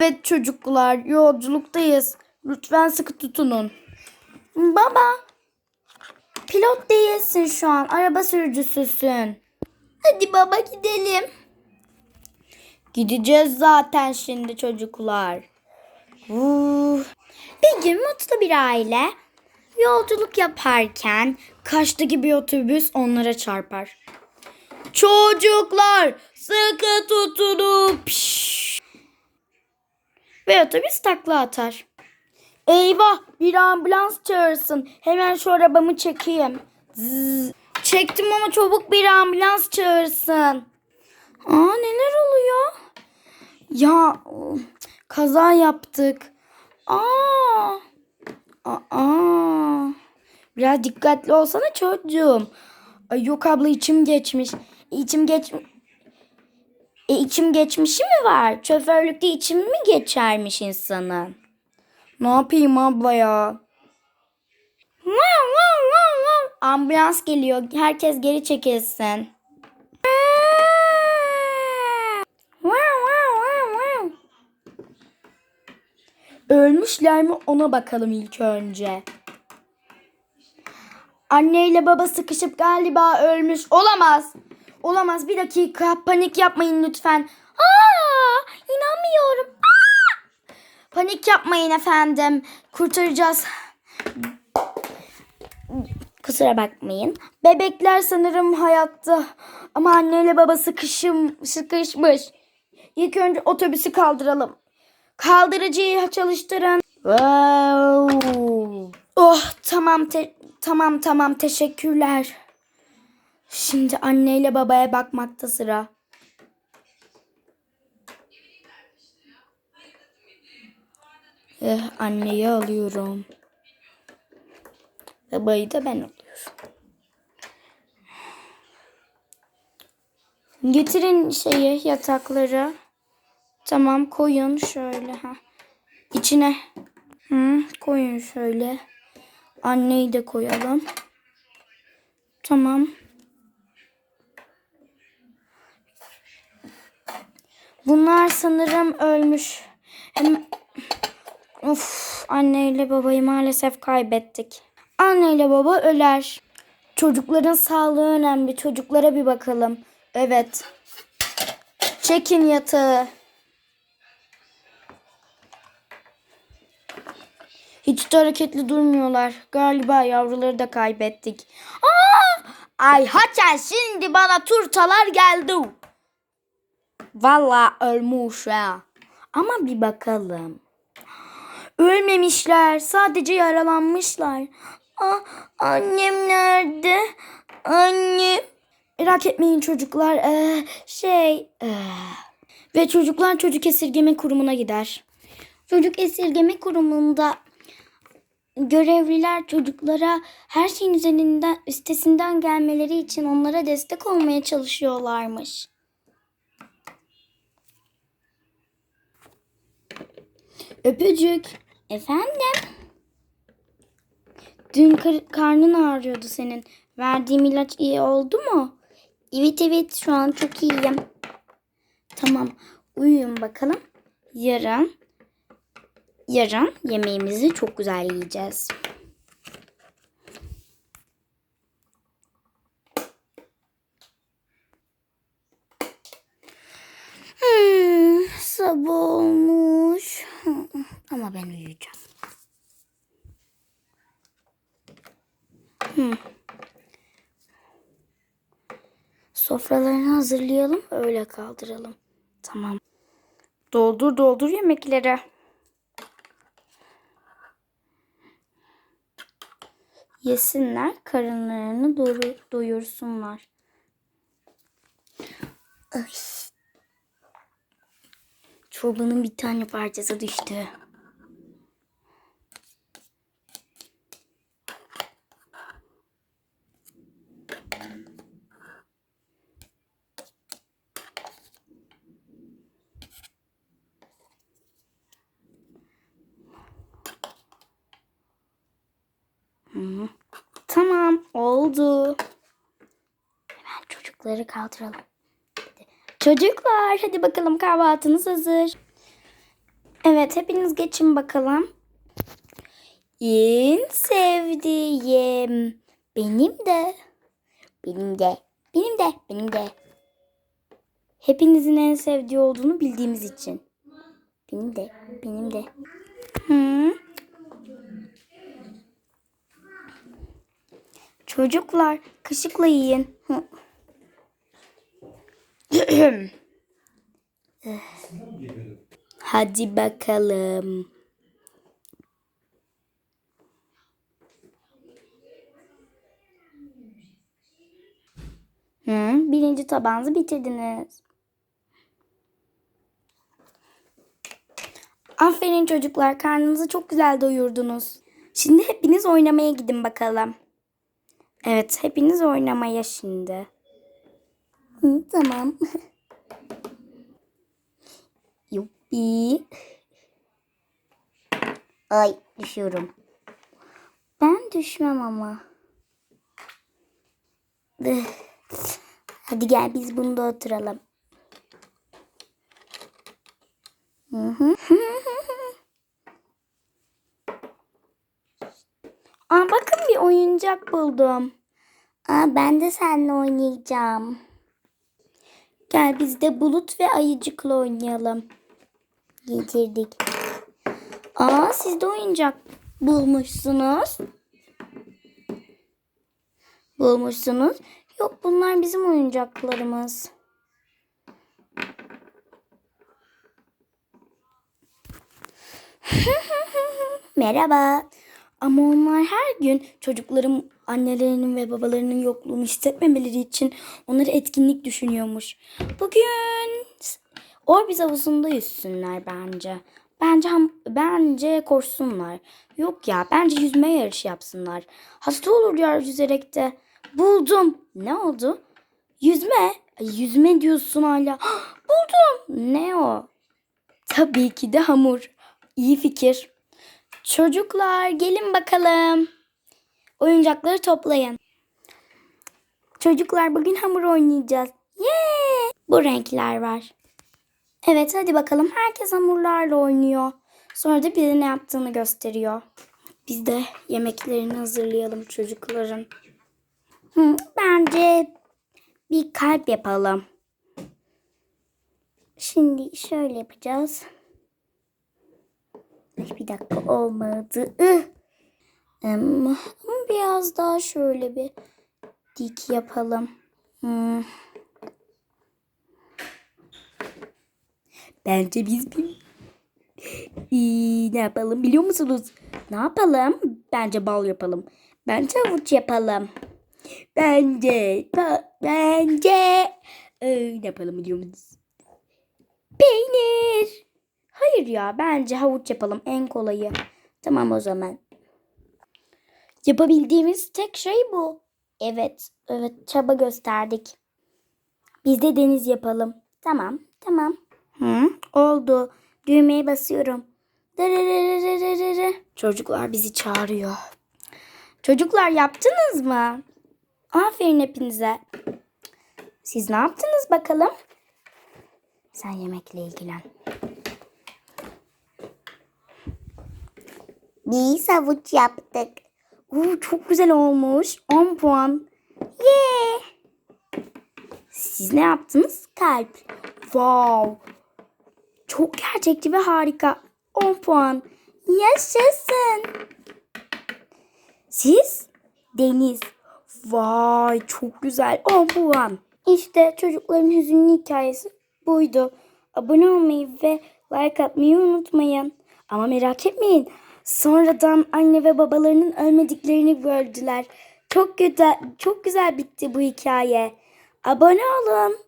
Evet çocuklar yolculuktayız. Lütfen sıkı tutunun. Baba pilot değilsin şu an araba sürücüsüsün. Hadi baba gidelim. Gideceğiz zaten şimdi çocuklar. Uh. Bir gün mutlu bir aile yolculuk yaparken Kaş'taki bir otobüs onlara çarpar. Çocuklar sıkı tutunun. Piş. Ve otobüs takla atar. Eyvah bir ambulans çağırsın. Hemen şu arabamı çekeyim. Zzz. Çektim ama çabuk bir ambulans çağırsın. Aa neler oluyor? Ya kaza yaptık. Aa. Aa. Biraz dikkatli olsana çocuğum. Ay yok abla içim geçmiş. İçim geç e, içim geçmişi mi var? Şoförlükte içim mi geçermiş insanın? Ne yapayım abla ya? Ambulans geliyor. Herkes geri çekilsin. Ölmüşler mi ona bakalım ilk önce. Anne ile baba sıkışıp galiba ölmüş. Olamaz. Olamaz. Bir dakika. Panik yapmayın lütfen. Aa, inanmıyorum. Aa! Panik yapmayın efendim. Kurtaracağız. Kusura bakmayın. Bebekler sanırım hayatta. Ama anneyle baba sıkışım, sıkışmış. İlk önce otobüsü kaldıralım. Kaldırıcıyı çalıştırın. Wow. Oh tamam tamam tamam teşekkürler. Şimdi anneyle babaya bakmakta sıra. Eh, anneyi alıyorum. Babayı da ben alıyorum. Getirin şeyi yatakları. Tamam koyun şöyle ha. İçine. Hı, koyun şöyle. Anneyi de koyalım. Tamam. Bunlar sanırım ölmüş. Hem Of, anneyle babayı maalesef kaybettik. Anneyle baba öler. Çocukların sağlığı önemli. Çocuklara bir bakalım. Evet. Çekin yatağı. Hiç de hareketli durmuyorlar. Galiba yavruları da kaybettik. Aa! Ay haçan şimdi bana turtalar geldi. Vallahi ölmüş ha. Ama bir bakalım. Ölmemişler. Sadece yaralanmışlar. Ah, annem nerede? Annem. Merak etmeyin çocuklar. Ee, şey... ee. Ve çocuklar çocuk esirgeme kurumuna gider. Çocuk esirgeme kurumunda görevliler çocuklara her şeyin üzerinden üstesinden gelmeleri için onlara destek olmaya çalışıyorlarmış. Öpücük. Efendim? Dün kar- karnın ağrıyordu senin. Verdiğim ilaç iyi oldu mu? Evet evet şu an çok iyiyim. Tamam uyuyun bakalım. Yarın yarın yemeğimizi çok güzel yiyeceğiz. Hmm, sabah olmuş. Ama ben uyuyacağım. Hmm. Sofralarını hazırlayalım, öyle kaldıralım. Tamam. Doldur doldur yemekleri. Yesinler, karınlarını doyur, doyursunlar. Ay. Çorbanın bir tane parçası düştü. Tamam oldu. Hemen çocukları kaldıralım. Çocuklar hadi bakalım kahvaltınız hazır. Evet hepiniz geçin bakalım. En sevdiğim. Benim de. Benim de. Benim de. Benim de. Hepinizin en sevdiği olduğunu bildiğimiz için. Benim de. Benim de. Hı? Çocuklar kaşıkla yiyin. Hadi bakalım. Hı, birinci tabağınızı bitirdiniz. Aferin çocuklar, karnınızı çok güzel doyurdunuz. Şimdi hepiniz oynamaya gidin bakalım. Evet, hepiniz oynamaya şimdi. Tamam. Yuppi. Ay, düşüyorum. Ben düşmem ama. Hadi gel biz bunda oturalım. Aa, bakın bir oyuncak buldum. Aa, ben de seninle oynayacağım. Gel biz de bulut ve ayıcıkla oynayalım. Getirdik. Aa siz de oyuncak bulmuşsunuz. Bulmuşsunuz. Yok bunlar bizim oyuncaklarımız. Merhaba. Ama onlar her gün çocukların annelerinin ve babalarının yokluğunu hissetmemeleri için onları etkinlik düşünüyormuş. Bugün Orbiz havuzunda yüzsünler bence. Bence ham- bence koşsunlar. Yok ya bence yüzme yarışı yapsınlar. Hasta olurlar yüzerek de. Buldum. Ne oldu? Yüzme. Yüzme diyorsun hala. Buldum. Ne o? Tabii ki de hamur. İyi fikir. Çocuklar gelin bakalım. Oyuncakları toplayın. Çocuklar bugün hamur oynayacağız. Yee! Bu renkler var. Evet hadi bakalım herkes hamurlarla oynuyor. Sonra da biri ne yaptığını gösteriyor. Biz de yemeklerini hazırlayalım çocukların. Hı, bence bir kalp yapalım. Şimdi şöyle yapacağız. Bir dakika olmadı. Ih. Ama biraz daha şöyle bir dik yapalım. Hmm. Bence biz bir İyi, ne yapalım biliyor musunuz? Ne yapalım? Bence bal yapalım. Bence havuç yapalım. Bence, ba- bence ee, ne yapalım biliyor musunuz? Peynir. Hayır ya bence havuç yapalım en kolayı. Tamam o zaman. Yapabildiğimiz tek şey bu. Evet, evet çaba gösterdik. Biz de deniz yapalım. Tamam, tamam. Hı, oldu. Düğmeye basıyorum. Çocuklar bizi çağırıyor. Çocuklar yaptınız mı? Aferin hepinize. Siz ne yaptınız bakalım? Sen yemekle ilgilen. Biz havuç yaptık. Oo, çok güzel olmuş. 10 puan. Yeah. Siz ne yaptınız? Kalp. Wow. Çok gerçekçi ve harika. 10 puan. Yaşasın. Siz? Deniz. Vay çok güzel. 10 puan. İşte çocukların hüzünlü hikayesi buydu. Abone olmayı ve like atmayı unutmayın. Ama merak etmeyin. Sonradan anne ve babalarının ölmediklerini gördüler. Çok güzel, çok güzel bitti bu hikaye. Abone olun.